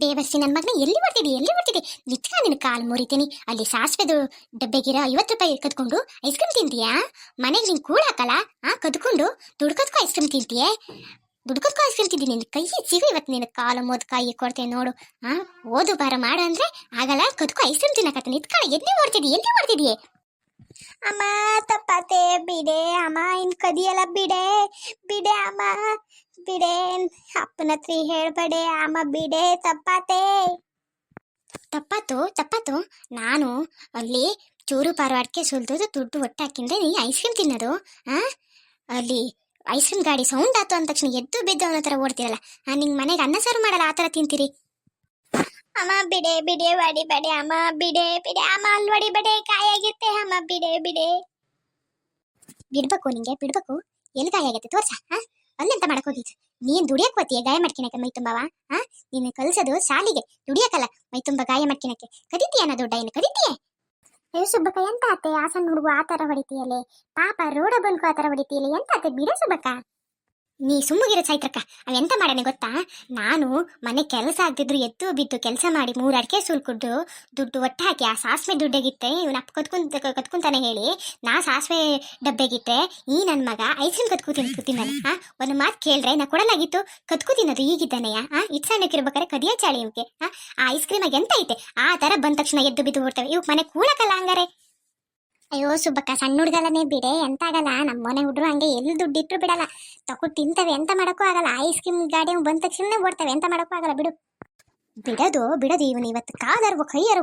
ದೇವರ್ಸಿ ನನ್ನ ಮಗನ ಎಲ್ಲಿ ಬರ್ತಿದ್ದಿ ಎಲ್ಲಿ ಬರ್ತಿದ್ದಿ ನಿತ್ಕ ನಿನ್ನ ಕಾಲು ಮುರಿತೀನಿ. ಅಲ್ಲಿ ಸಾಸಿವೆದು ಡಬ್ಬೆಗಿರ ಐವತ್ತು ರೂಪಾಯಿ ಕದ್ಕೊಂಡು ಐಸ್ ಕ್ರೀಮ್ ತಿಂತೀಯಾ? ಮನೆಗೆ ನೀನು ಕೂಡ ಹಾಕಲ್ಲ? ಆ, ಕದ್ಕೊಂಡು? ದುಡ್ಕೋದ್ಕ ಐಸ್ ಕ್ರೀಮ್ ತಿಂತೀಯೇ? ದುಡ್ಕದ್ಕೋ ಐಸ್ ಕ್ರೀಮ್ ತಿಂತೀನಿ. ನಿನ್ನ ಕೈ ಸಿಗು ಇವತ್ತು ನಿನ್ನ ಕಾಲು ಮೋದ್ ಕಾಯಿ ಕೊಡ್ತೇನೆ ನೋಡು. ಆ, ಓದು ಬಾರ ಮಾಡು ಅಂದ್ರೆ ಆಗಲ್ಲ. ಕದ್ಕೋ ಐಸ್ ಕ್ರೀಮ್ ತಿನ್ನಕತ್ತ. ನಿತ್ಕಾಳ ಎಲ್ಲಿ ಓಡ್ತಿದ್ದಿ ಎಲ್ಲಿ ಓಡ್ತಿದ್ಯೆ ಅಮ್ಮ ತಪ್ಪತೆ ಬಿಡೆ, ಅಮ್ಮ, ಇನ್ ಕದಿಯಲ್ಲ ಬಿಡೆ ಬಿಡೆ, ಅಮ್ಮ, ಬಿಡೆ ಅಪ್ಪನ ಹತ್ರ ಹೇಳ್ಬೇಡೆ, ಅಮ್ಮ, ಬಿಡೆ ತಪ್ಪತೆ ತಪ್ಪಾತು ತಪ್ಪಾತು ನಾನು ಅಲ್ಲಿ ಚೂರು ಪಾರ್ವಾಡ್ಕೆ ಸುಲ್ದು ದುಡ್ಡು ಒಟ್ಟು ಹಾಕಿಂದ್ರೆ ನೀ ಐಸ್ ಕ್ರೀಮ್ ತಿನ್ನೋದು, ಆ? ಅಲ್ಲಿ ಐಸ್ ಕ್ರೀಮ್ ಗಾಡಿ ಸೌಂಡ್ ಆತು ಅಂದ ತಕ್ಷಣ ಎದ್ದು ಬಿದ್ದು ಅವನ ಥರ ಓಡ್ತೀರಲ್ಲ. ನಿಂಗೆ ಮನೆಗೆ ಅನ್ನ ಸಾರು ಮಾಡಲ್ಲ, ಆ ಥರ ತಿಂತೀರಿ. ಅಮ್ಮ ಬಿಡೆ ಬಿಡೆ ಹೊಡಿ ಬಡೆ, ಅಮ್ಮ ಬಿಡೆ ಬಿಡೆ, ಅಮ್ಮ ಅಲ್ಲಿ ಹೊಡಿ ಬಡೆ, ಕಾಯಾಗಿತ್ತೆ, ಅಮ್ಮ ಬಿಡೆ ಬಿಡೆ. ಬಿಡ್ಬೇಕು ನಿಂಗೆ, ಬಿಡ್ಬೇಕು. ಎಲ್ಲಿ ಕಾಯಾಗತ್ತೆ ತೋರ್ಸ, ಹಾ? ಅಲ್ಲೆಂತ ಮಾಡಕ್ ಹೋಗಿದ್ದು? ನೀನ್ ದುಡಿಯಕ್ ಹೋತಿಯ ಗಾಯ ಮಾಡ್ಕಿನಕ್ಕೆ ಮೈ ತುಂಬವ, ಹಾ? ನೀನು ಕಲ್ಸೋದು ಶಾಲಿಗೆ ದುಡಿಯಕಲ್ಲ ಮೈ ತುಂಬ ಗಾಯ ಮಾಡ್ಕಿನಕ್ಕೆ. ಕದಿತೀಯನ ದೊಡ್ಡ ಏನು ಕದಿತೀಯ? ಏ ಸುಬ್ಬಕ್ಕ ಎಂತ ಅತ್ತೆ ಆ ಸಣ್ಣ ಹುಡುಗ ಆ ತರ ಹೊಡಿತೀಯಲೆ? ಪಾಪ ರೋಡ ಬಂದ್ಕು ಆ ತರ ಹೊಡಿತೀಯಲೆ? ಎಂತ ಅತ್ತೆ ಬಿಡ ಸುಬ್ಬಕ್ಕ. ನೀ ಸುಮ್ಮಗಿರೋ ಚೈತ್ರಕ್ಕ ಅವೆಂತ ಮಾಡನೆ ಗೊತ್ತಾ? ನಾನು ಮನೆ ಕೆಲಸ ಆಗ್ತಿದ್ರು ಎದ್ದು ಬಿದ್ದು ಕೆಲಸ ಮಾಡಿ ಮೂರು ಅಡಿಕೆ ಸುಲ್ಕುಡ್ದು ದುಡ್ಡು ಒಟ್ಟು ಹಾಕಿ ಆ ಸಾಸಿವೆ ದುಡ್ಡೆಗಿತ್ತೆ, ಇವನು ಅಪ್ಪ ಕತ್ಕೊಂತ ಕತ್ಕೊಂತಾನೆ ಹೇಳಿ, ನಾ ಸಾಸಿವೆ ಡಬ್ಬೆಗಿಟ್ಟೆ ಈ ನನ್ನ ಮಗ ಐಸ್ ಕ್ರೀಮ್ ಕತ್ಕೊ ತಿನ್ಕೂತಿದ್ದಾನೆ ಹಾ ಒಂದು ಮಾತು ಕೇಳ್ರೆ, ನಾ ಕೊಡಲಾಗಿತ್ತು ಕತ್ಕೋತಿನದು ಈಗಿದ್ದಾನೆಯ ಹಾ ಇಟ್ ಸಣ್ಣಕ್ಕಿರ್ಬೇಕಾರೆ ಕದಿಯ ಚಾಳಿ ಇವಕ್ಕೆ ಆ ಐಸ್ ಕ್ರೀಮ್ ಎಂತ ಐತೆ? ಆ ಥರ ಬಂದ ತಕ್ಷಣ ಎದ್ದು ಬಿದ್ದು ಬಿಡ್ತವೆ ಇವ್ ಮನೆ ಕೂಳಕಲ್ಲ ಹಂಗಾರೆ. ಅಯ್ಯೋ ಸುಬ್ಬಕ್ಕ ಸಣ್ಣ ಹುಡುಗಲ್ಲನೆ ಬಿಡೆ ಎಂತ ಆಗಲ್ಲ ನಮ್ಮ ಮನೆ ಹುಡ್ರು ಹಂಗೆ ಎಲ್ಲಿ ದುಡ್ಡು ಇಟ್ರು ಬಿಡಲ್ಲ. ತಗೊ ತಿಂತವೆ, ಎಂತ ಮಾಡೋಕ್ಕೂ ಆಗಲ್ಲ. ಐಸ್ ಕ್ರೀಮ್ ಗಾಡಿ ಬಂದ ತಕ್ಷಣ ಓಡ್ತವೆ, ಎಂತ ಮಾಡೋಕ್ಕೂ ಆಗಲ್ಲ, ಬಿಡು. ಬಿಡೋದು ಬಿಡೋದು ಇವನು ಇವತ್ತು. ಕಾಲರ್ವ ಕೈಯಾರು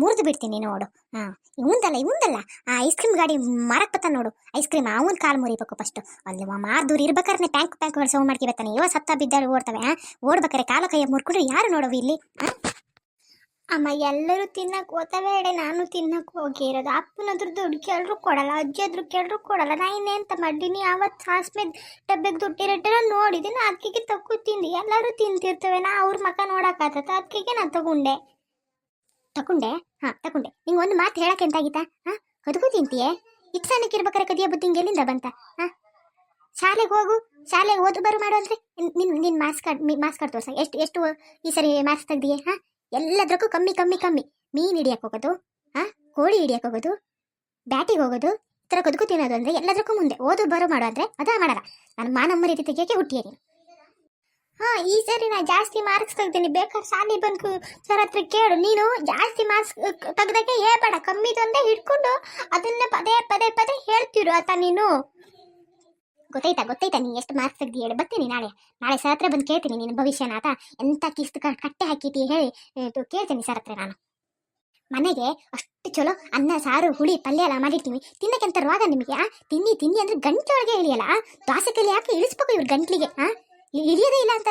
ಮುರಿದು ಬಿಡ್ತೀನಿ ನೋಡು. ಹಾಂ, ಇವಂದಲ್ಲ ಇವಂದಲ್ಲ. ಆ ಐಸ್ ಕ್ರೀಮ್ ಗಾಡಿ ಮಾರಕ್ಕೆ ನೋಡು. ಐಸ್ ಕ್ರೀಮ್ ಅವನ ಕಾಲು ಮುರಿಬೇಕು ಫಸ್ಟ್ ಅಲ್ಲಿ ಮಾರ್ ದೂರ ಇರ್ಬೇಕಾದ್ರೆ ಪ್ಯಾಂಕ್ ಪ್ಯಾಂಕ್ ಸೌಂಡ್ ಮಾಡ್ಕಿ ಬರ್ತಾನೆ ಇವ ಸತ್ತ ಬಿದ್ದಾಳು ಓಡ್ತವೆ, ಹಾಂ? ಓಡ್ಬೇಕಾರೆ ಕಾಲ ಕೈಯ ಮುರ್ಕೊಂಡ್ರೆ ಯಾರು ನೋಡವು ಇಲ್ಲಿ? ಹಾ? ಅಮ್ಮ, ಎಲ್ಲರೂ ತಿನ್ನಕ್ ಓತಬೇಡೆ ನಾನು ತಿನ್ನಕ್ಕೆ ಹೋಗಿರೋದು ಅಪ್ಪನ ಹತ್ರ ದುಡ್ಡು ಕೇಳ್ರು ಕೊಡಲ್ಲ ಅಜ್ಜಿ ಅದ್ರ ಕೇಳ್ರು ಕೊಡಲ್ಲ. ನಾ ಇನ್ನೆಂತ ಮಾಡೀನಿ? ಅವತ್ತು ಸಾಸ್ಮೆ ಡಬ್ಬೆಗೆ ದುಡ್ಡಿರಟ್ಟರ ನೋಡಿದ್ದೀನಿ ಅದಕ್ಕೆ ತಕ್ಕು ತಿಂದು. ಎಲ್ಲರೂ ತಿಂತಿರ್ತವೆ, ನಾ ಅವ್ರ ಮಕ ನೋಡೋಕ್ಕಾಗತ್ತ ಅದಕ್ಕೆ ನಾನು ತಗೊಂಡೆ. ತಗೊಂಡೆ? ಹಾಂ, ತಗೊಂಡೆ. ನಿಂಗೆ ಒಂದು ಮಾತು ಹೇಳಕ್ಕೆ ಎಂತಾಗಿತ್ತಾ? ಹಾಂ ಅದಕ್ಕೂ ತಿಂತೀಯೇ? ಇಟ್ಟು ಸಣ್ಣಕ್ಕೆ ಇರ್ಬೇಕಾರೆ ಕದಿಯ ಬುದ್ಧಿ ಹಿಂಗೆ ಎಲ್ಲಿಂದ ಬಂತ? ಹಾ, ಶಾಲೆಗೆ ಹೋಗು, ಶಾಲೆಗೆ ಓದು, ಬರು ಮಾಡು ಅಂದ್ರೆ ನಿನ್ನ ನಿನ್ ಮಾರ್ಕ್ಸ್ ಕಾರ್ಡ್ ಮಾರ್ಕ್ಸ್ ಕಾರ್ಡ್ ತೋರ್ಸ. ಎಷ್ಟು ಎಷ್ಟು ಈ ಸರಿ ಮಾಸ್ಕ್ ತೆಗ್ದಿಯೇ? ಹಾ ಎಲ್ಲದಕ್ಕೂ ಕಮ್ಮಿ ಕಮ್ಮಿ ಕಮ್ಮಿ. ಮೀನು ಹಿಡಿಯಕ್ಕೆ ಹೋಗೋದು, ಆ, ಕೋಳಿ ಹಿಡಿಯಕ್ಕೆ ಹೋಗೋದು, ಬ್ಯಾಟಿಗೆ ಹೋಗೋದು, ಈ ಥರ ಕುದುಕು ತಿನ್ನೋದು ಅಂದರೆ ಎಲ್ಲದಕ್ಕೂ ಮುಂದೆ. ಓದು, ಬರೋ, ಮಾಡೋ ಅಂದರೆ ಅದ ಮಾಡಲ್ಲ. ನಾನು ಮಾನಮ್ಮ ರೀತಿ ತೆಗಿಯೋಕೆ ಹುಟ್ಟಿಯ ನೀನು ಹಾ, ಈ ಸರಿ ನಾನು ಜಾಸ್ತಿ ಮಾರ್ಕ್ಸ್ ತೆಗ್ದೀನಿ. ಬೇಕಾದ್ರೆ ಶಾಲೆ ಬಂದು ಸರ್ ಹತ್ರ ಕೇಳು. ನೀನು ಜಾಸ್ತಿ ಮಾರ್ಕ್ಸ್ ತೆಗ್ದಕ್ಕೆ ಹೇಳ್ಬೇಡ ಕಮ್ಮಿ ತಂದೆ ಹಿಡ್ಕೊಂಡು ಅದನ್ನ ಪದೇ ಪದೇ ಪದೇ ಹೇಳ್ತಿರು ಆತ ನೀನು. ಗೊತ್ತಾಯ್ತಾ ಗೊತ್ತಾಯ್ತಾ ನೀ ಎಷ್ಟು ಮಾರ್ಕ್ಸ್ ತೆಗ್ದು ಹೇಳಿ? ಬರ್ತೀನಿ ನಾಳೆ. ನಾಳೆ ಸರ್ ಹತ್ರ ಬಂದು ಕೇಳ್ತೀನಿ ನಿನ್ನ ಭವಿಷ್ಯನ ಆತ. ಎಂತ ಕಿಸ್ತು ಕಟ್ಟೆ ಹಾಕಿತಿ ಹೇಳಿ ಕೇಳ್ತೀನಿ ಸರ್ ಹತ್ರ ನಾನು. ಮನೆಗೆ ಅಷ್ಟು ಚಲೋ ಅನ್ನ, ಸಾರು, ಹುಳಿ, ಪಲ್ಯ ಎಲ್ಲ ಮಾಡಿರ್ತೀವಿ. ತಿನ್ನಕ್ಕೆ ಅಂತ ರೋಗ ನಿಮಗೆ, ಆ? ತಿನ್ನಿ ತಿನ್ನಿ ಅಂದ್ರೆ ಗಂಟೊಳಗೆ ಇಳಿಯಲ್ಲ, ಆ? ದೋಸೆ ಕೈಲಿ ಯಾಕೆ ಇಳಿಸ್ಬೇಕು ಇವ್ರ ಗಂಟ್ಲಿಗೆ ಹಾ ಇಳಿಯೋದೇ ಇಲ್ಲ ಅಂತ.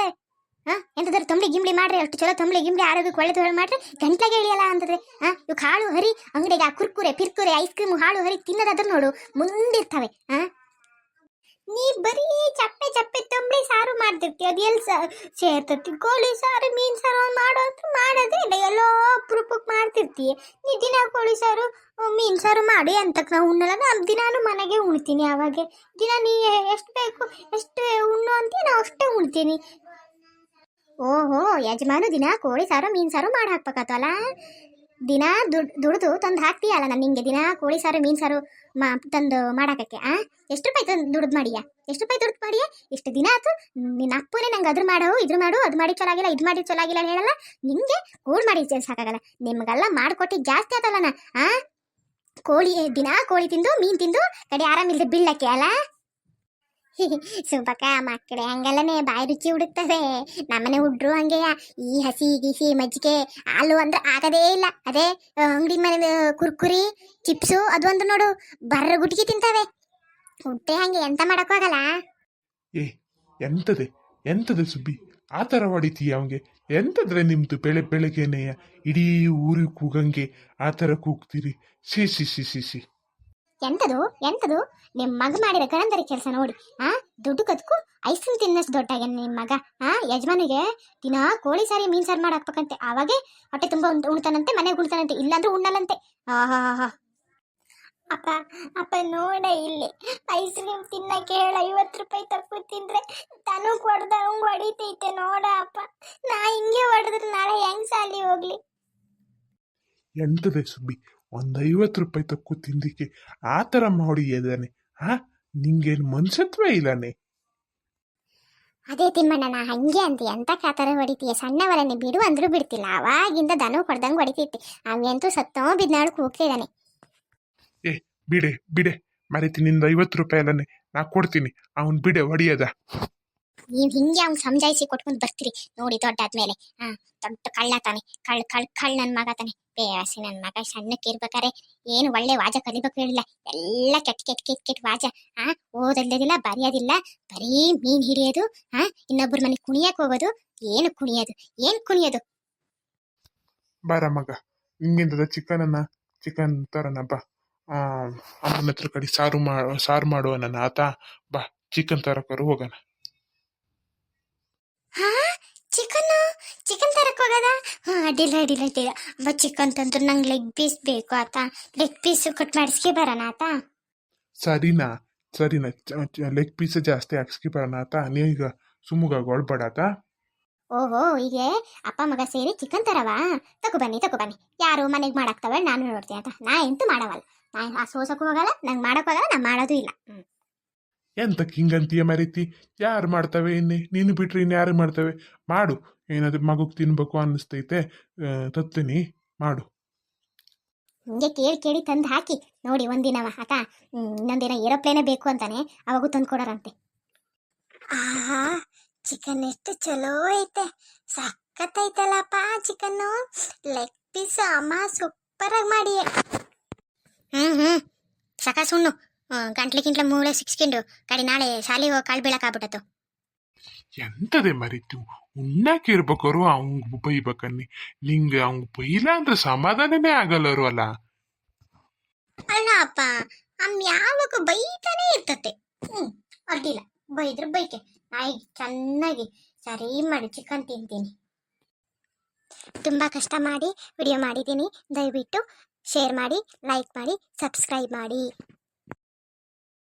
ಹಾ ಎಂತದಾರು ತಂಬಳಿ ಗಿಂಬಳಿ ಮಾಡ್ರಿ, ಅಷ್ಟು ಚಲೋ ತಂಬಳಿ ಗಿಂಬಳಿ ಆರೋಗ್ಯಕ್ಕೆ ಒಳ್ಳೆ ತೊಳೆ ಮಾಡ್ರಿ ಗಂಟ್ಲಾಗೆ ಇಳಿಯಲ್ಲ ಅಂತಂದ್ರೆ ಹಾ ಇವ್ ಹಾಳು ಹರಿ ಅಂಗಡಿಗೆ ಆ ಕುರ್ಕುರೆ, ಪಿರ್ಕುರೆ, ಐಸ್ ಕ್ರೀಮ್ ಹಾಳು ಹರಿ ತಿನ್ನೋದಾದ್ರೂ ನೋಡು, ಮುಂದಿರ್ತವೆ ಹಾ ನೀ ಬರೀ ಚಪ್ಪೆ ಚಪ್ಪೆ ತಂಬಳಿ ಸಾರು ಮಾಡ್ತಿರ್ತಿ. ಅದು ಎಲ್ಲಿ ಸೇರ್ತತಿ? ಕೋಳಿ ಸಾರು, ಮೀನ್ ಸಾರು ಮಾಡೋದು ಅಂತ ಮಾಡೋದೇ ಇಲ್ಲ. ಎಲ್ಲೋ ಅಪ್ರೂಪಕ್ಕೆ ಮಾಡ್ತಿರ್ತಿ. ನೀ ದಿನ ಕೋಳಿ ಸಾರು, ಮೀನು ಸಾರು ಮಾಡಿ ಅಂತಕ್ಕೆ ನಾವು ಉಣ್ಣಲ್ಲ. ನಾನು ದಿನಾನು ಮನೆಗೆ ಉಣ್ತೀನಿ ಅವಾಗೆ. ದಿನ ನೀ ಎಷ್ಟು ಬೇಕು, ಎಷ್ಟು ಉಣ್ಣು ಅಂತ ನಾವು ಅಷ್ಟೇ ಉಣ್ತೀನಿ. ಓಹೋ, ಯಜಮಾನು ದಿನ ಕೋಳಿ ಸಾರು, ಮೀನ್ ಸಾರು ಮಾಡಿ ಹಾಕ್ಬೇಕಾತಲ್ಲ? ದಿನ ದುಡ್, ದುಡ್ದು ತಂದು ಹಾಕ್ತೀಯಲ್ಲ ನಾನು ನಿಂಗೆ? ದಿನ ಕೋಳಿ ಸಾರು, ಮೀನು ಸಾರು ಮಾ, ತಂದು ಮಾಡಾಕಕ್ಕೆ, ಆ? ಎಷ್ಟು ರೂಪಾಯಿ ತಂದು ದುಡ್ದು ಮಾಡಿಯಾ? ಎಷ್ಟು ರೂಪಾಯಿ ದುಡ್ದು ಮಾಡಿಯಾ? ಎಷ್ಟು ದಿನ ಆಯ್ತು ನಿನ್ನ ಅಪ್ಪನೇ ನಂಗೆ ಅದ್ರ ಮಾಡೋ ಇದ್ರ ಮಾಡು, ಅದು ಮಾಡಿ ಚಲಾಗಿಲ್ಲ, ಇದು ಮಾಡಿ ಚಲಾಗಿಲ್ಲ ಅಂತ ಹೇಳಲ್ಲ ನಿಮಗೆ ಕೋಳಿ ಮಾಡಿ ಸಾಕಾಗಲ್ಲ. ನಿಮಗೆಲ್ಲ ಮಾಡಿಕೊಟ್ಟಿ ಜಾಸ್ತಿ ಆತಲ್ಲ ನಾ, ಆ? ಕೋಳಿ, ದಿನ ಕೋಳಿ ತಿಂದು, ಮೀನು ತಿಂದು, ಕಡೆ ಆರಾಮಿಲ್ಲದೆ ಬೀಳಕ್ಕೆ ಅಲ್ಲ? ಸುಬ್ಬಕ್ಕ ಮಕ್ಕಳೆ, ಹಂಗಲ್ಲನೆ ಬಾಯಿ ರುಚಿ ಹುಡುಕ್ತದೆ ನಮ್ಮನೆ ಹುಡ್ರು ಹಂಗೆಯ, ಈ ಹಸಿ ಗಿಸಿ ಮಜ್ಜಿಗೆ ಹಾಲು ಅಂದ್ರೆ ಆಗದೇ ಇಲ್ಲ. ಅದೇ ಅಂಗಡಿ ಮನೆ ಕುರ್ಕುರಿ, ಚಿಪ್ಸು ಅದು ಒಂದು ನೋಡು, ಬರ್ರ ಗುಟ್ಗಿ ತಿಂತವೆ. ಹುಟ್ಟೆ ಹಂಗೆ, ಎಂತ ಮಾಡಕ್ಕಾಗಲ್ಲ ಏ, ಎಂತದೆ ಎಂತದೆ ಸುಬ್ಬಿ? ಆ ಥರ ಹೊಡಿತೀಯ ಅವಂಗೆ? ಎಂತದ್ರೆ ನಿಮ್ದು ಬೆಳೆ ಬೆಳಗ್ಗೆನೆಯ ಇಡೀ ಊರಿಗೆ ಕೂಗಂಗೆ ಆ ಥರ ಕೂಗ್ತೀರಿ? ಸಿ ಸಿ ಸಿ ಸಿ ಸಿ. ಎಂತದು ಎಂತದು? ನಿಮ್ಮ ಮಗ ಮಾಡಿದ ಗಣಂದರಿ ಕೆಲಸ ನೋಡಿ, ಆ? ದುಡ್ಡು ಕದ್ಕು ಐಸ್ ಕ್ರೀಮ್ ತಿನ್ನಷ್ಟು ದೊಡ್ಡಾಗ್ಯಾನ ನಿಮ್ಮ ಮಗ, ಆ? ಯಜಮಾನಿಗೆ ದಿನ ಕೋಳಿ ಸಾರಿ ಮೀನ್ ಸಾರು ಮಾಡಿ ಹಾಕ್ಬೇಕಂತೆ. ಅವಾಗೆ ಹೊಟ್ಟೆ ತುಂಬಾ ಉಣ್- ಉಣ್ತಾನಂತೆ, ಮನೆಗೆ ಉಣ್ತಾನಂತೆ, ಇಲ್ಲಾಂದ್ರೂ ಉಣ್ಣಲ್ಲಂತೆ. ಆಹಾ ಅಪ್ಪ ಅಪ್ಪ ನೋಡ ಇಲ್ಲಿ ಐಸ್ ಕ್ರೀಮ್ ತಿನ್ನಕ್ಕೆ ಹೇಳ ಐವತ್ತು ರೂಪಾಯಿ ತಪ್ಪು ತಿಂದ್ರೆ ತನು ಕೊಡ್ದ ಹೊಡಿತೈತೆ ನೋಡ ಅಪ್ಪ. ನಾ ಹಿಂಗೆ ಹೊಡೆದ್ರೆ ನಾಳೆ ಹೆಂಗ್ ಸಾಲಿ ಹೋಗ್ಲಿ? ಎಂತದೆ ಸುಬ್ಬಿ ಒಂದು ಐವತ್ತು ರೂಪಾಯಿ ತಕ್ಕು ತಿಂದಿಕ್ಕೆ ಆ ಥರ ಮಾಡಿ ಎದಾನೆ. ಹಾ ನಿಂಗೇನು ಮನ್ಸತ್ವೇ ಇಲ್ಲನೆ. ಅದೇ ತಿಮ್ಮಣ್ಣನ ಹಂಗೆ ಅಂತಿ ಅಂತ ಕಾತರ ಹೊಡಿತೀಯ? ಸಣ್ಣವರನ್ನ ಬಿಡು ಅಂದ್ರೂ ಬಿಡ್ತಿಲ್ಲ. ಅವಾಗಿಂದ ದನ ಹೊಡೆದಂಗೆ ಹೊಡಿತೈತಿ. ಅವಂತೂ ಸತ್ತೋ ಬಿದ್ದಾಳು ಕೂಗ್ತಿದ್ದಾನೆ ಏ ಬಿಡೆ ಬಿಡೆ. ಮರಿತಿ ನಿಂದ ಐವತ್ತು ರೂಪಾಯಿ ಅಲ್ಲನೆ ನಾ ಕೊಡ್ತೀನಿ. ಅವನ್ ಬಿಡೆ ಹೊಡಿಯದ ನೀವ್ ಹಿಂಗೆ ಅವ್ನ್ ಸಮಜಾಯಿಸಿ ಕೊಟ್ಕೊಂಡು ಬರ್ತೀರಿ. ನೋಡಿ ದೊಡ್ಡಾದ್ಮೇಲೆ. ಹಾ, ದೊಡ್ಡ ಕಳ್ಳ ತಾನೆ. ಕಳ್ ಕಳ್ ಕಳ್ ನನ್ ಮಗ ತಾನೆ. ಬೇವಾಸಿ ನನ್ ಮಗ ಸಣ್ಣಕ್ಕೆ ಇರ್ಬೇಕಾರೆ. ಏನು ಒಳ್ಳೆ ವಾಜ ಕಲಿಬೇಕು ಹೇಳಿಲ್ಲ. ಎಲ್ಲ ಕೆಟ್ ಕೆಟ್ ಕೆಟ್ ಕೆಟ್ಟ ವಾಜ. ಹಾ ಓದಲ್ಲದಿಲ್ಲ ಬರೆಯೋದಿಲ್ಲ. ಬರೀ ಮೀನ್ ಹಿಡಿಯೋದು ಹಾ ಇನ್ನೊಬ್ಬರ ಮನೆ ಕುಣಿಯಕ್ ಹೋಗೋದು. ಏನು ಕುಣಿಯೋದು? ಏನ್ ಕುಣಿಯೋದು? ಬಾರ ಮಗ. ಹಿಂಗಿಂದ ಚಿಕನ್ ತರನ ಬಾ. ಅಮ್ಮನ ಹತ್ರ ಕಡೆ ಸಾರು ಮಾಡೋ ಸಾರು ಮಾಡುವ ನನ್ನ ಆತ ಬಾ ಚಿಕನ್ ತರಕರು ಹೋಗೋಣ ಹಾ ಚಿಕನ್ ಚಿಕನ್ ತರಕ್ ಹೋಗದ ಹಾ ಅಡ್ಡಿಲ್ಲ ಅಡ್ಡಿಲ್ಲ ಅಡ್ಡಿಲ್ಲ. ಅಮ್ಮ ಚಿಕನ್ ತಂದ್ರೆ ನಂಗೆ ಲೆಗ್ ಪೀಸ್ ಬೇಕು ಆತ. ಲೆಗ್ ಪೀಸ್ ಕಟ್ ಮಾಡಿಸ್ಕೆ ಬರೋಣ ಆತ. ಸರಿನಾ? ಸರಿನಾ. ಲೆಗ್ ಪೀಸ್ ಜಾಸ್ತಿ ಹಾಕ್ಸ್ಕಿ ಬರೋಣ ಆತ. ನೀವೀಗ ಸುಮ್ಮಗ ಗೊಳ್ಬೇಡಾತ ಓಹೋ ಹೀಗೆ? ಅಪ್ಪ ಮಗ ಸೇರಿ ಚಿಕನ್ ತರವಾ? ತಗೋ ಬನ್ನಿ ತಗೋ ಬನ್ನಿ. ಯಾರು ಮನೆಗೆ ಮಾಡಾಕ್ತವೆ ನಾನು ನೋಡ್ತೀನಿ ಆತ. ನಾ ಎಂತೂ ಮಾಡವಲ್ಲ. ನಾ ಆ ಸೋಸಕ್ಕೂ ಹೋಗಲ್ಲ ನಂಗೆ ಮಾಡಕ್ಕೆ ಹೋಗಲ್ಲ ನಾ ಮಾಡೋದು ಇಲ್ಲ. ಹ್ಮ್. ಎಂತ ಹಿಂಗಂತೀಯ ಮರಿತಿ? ಯಾರು ಮಾಡ್ತವೆ ಇನ್ನೇ? ನೀನು ಬಿಟ್ರೆ ಇನ್ನು ಯಾರು ಮಾಡ್ತವೆ? ಮಾಡು. ಏನಾದ್ರು ಮಗುಗೆ ತಿನ್ಬೇಕು ಅನ್ನಿಸ್ತೈತೆ. ತತ್ತೀನಿ. ಮಾಡು. ಹಿಂಗೆ ಕೇಳಿ ಕೇಳಿ ತಂದು ಹಾಕಿ. ನೋಡಿ ಒಂದಿನವ ಆತ ಇನ್ನೊಂದಿನ ಏರೋಪ್ಲೇನೇ ಬೇಕು ಅಂತಾನೆ. ಅವಾಗೂ ತಂದು ಕೊಡೋರಂತೆ. ಆಹಾ ಚಿಕನ್ ಎಷ್ಟು ಚಲೋ ಐತೆ. ಸಖತ್ತೈತಲ್ಲಪ್ಪ ಚಿಕನ್ನು ಲೆಗ್ ಪೀಸ್ ಅಮ್ಮ ಸೂಪರ್ ಆಗಿ ಮಾಡಿ ಹ್ಮ್ ಹ್ಮ್. ಸಕ ಸುಣ್ಣು. ಗಂಟ್ಲೆ ಗಿಂಟ್ಲೆ ಮೂಳೆ ಸಿಕ್ಸ್ಕೊಂಡು ಕಡೆ ನಾಳೆ ಶಾಲೆಗೆ ಹೋಗಿ ಕಾಳು ಬೀಳಕ್ಕಾಗ್ಬಿಟ್ಟತು ಎಂತದೆ ಮರಿತು? ಉಣ್ಣಾಕೆ ಇರ್ಬೇಕಾರು ಅವಂಗ ಬೈಬೇಕನ್ನಿ. ನಿಂಗೆ ಅವಂಗ ಬೈಲ ಅಂದ್ರೆ ಸಮಾಧಾನನೇ ಆಗಲ್ಲರು ಅಲ್ಲ. ಅಲ್ಲ ಅಪ್ಪ ಅಮ್ಮ ಯಾವಾಗ ಬೈತಾನೆ ಇರ್ತತೆ. ಹ್ಮ್ ಅಡ್ಡಿಲ್ಲ. ಬೈದ್ರೆ ಬೈಕೆ. ನಾಯಿ ಚೆನ್ನಾಗಿ ಸರಿ ಮಾಡಿ ಚಿಕನ್ ತಿಂತೀನಿ. ತುಂಬ ಕಷ್ಟ ಮಾಡಿ ವಿಡಿಯೋ ಮಾಡಿದ್ದೀನಿ. ದಯವಿಟ್ಟು ಶೇರ್ ಮಾಡಿ ಲೈಕ್ ಮಾಡಿ ಸಬ್ಸ್ಕ್ರೈಬ್ ಮಾಡಿ.